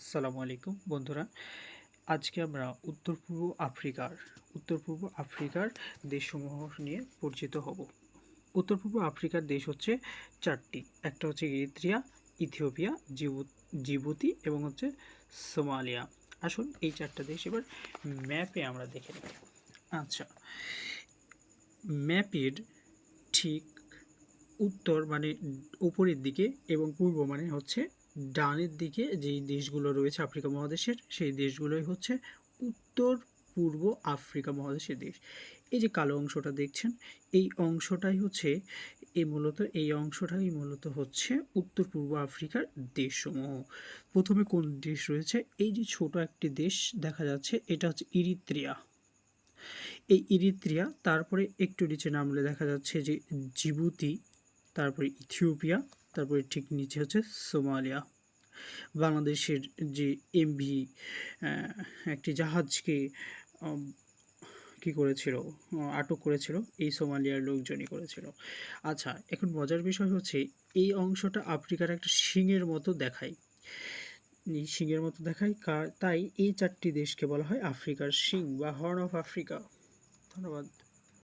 আসসালামু আলাইকুম, বন্ধুরা। আজকে আমরা উত্তর পূর্ব আফ্রিকার, উত্তর পূর্ব আফ্রিকার দেশসমূহ নিয়ে পরিচিত হব। উত্তর পূর্ব আফ্রিকার দেশ হচ্ছে চারটি। একটা হচ্ছে ইরিত্রিয়া, ইথিওপিয়া, জিবু- জিবুতি এবং হচ্ছে সোমালিয়া। আসুন এই চারটা দেশ এবার ম্যাপে আমরা দেখে নেব আচ্ছা ম্যাপের ঠিক উত্তর মানে উপরের দিকে এবং পূর্ব মানে হচ্ছে ডানের দিকে যেই দেশগুলো রয়েছে আফ্রিকা মহাদেশের, সেই দেশগুলোই হচ্ছে উত্তর পূর্ব আফ্রিকা মহাদেশের দেশ। এই যে কালো অংশটা দেখছেন, এই অংশটাই হচ্ছে, এই মূলত, এই অংশটাই মূলত হচ্ছে উত্তর পূর্ব আফ্রিকার দেশসমূহ। প্রথমে কোন দেশ রয়েছে? এই যে ছোট একটি দেশ দেখা যাচ্ছে, এটা হচ্ছে ইরিত্রিয়া। এই ইরিত্রিয়া, তারপরে একটু নিচে নামলে দেখা যাচ্ছে যে জিবুতি, তারপরে ইথিওপিয়া তারপরে ঠিক নিচে হচ্ছে সোমালিয়া। বাংলাদেশের যে এমভি একটি জাহাজকে কি করেছিল, আটক করেছিল, এই সোমালিয়ার লোকজনই করেছিল। আচ্ছা এখন মজার বিষয় হচ্ছে, এই অংশটা আফ্রিকার একটা শিংয়ের মতো দেখায়। এই শিংয়ের মতো দেখায় তাই এই চারটি দেশকে বলা হয় আফ্রিকার শিং বা হর্ন অফ আফ্রিকা। ধন্যবাদ।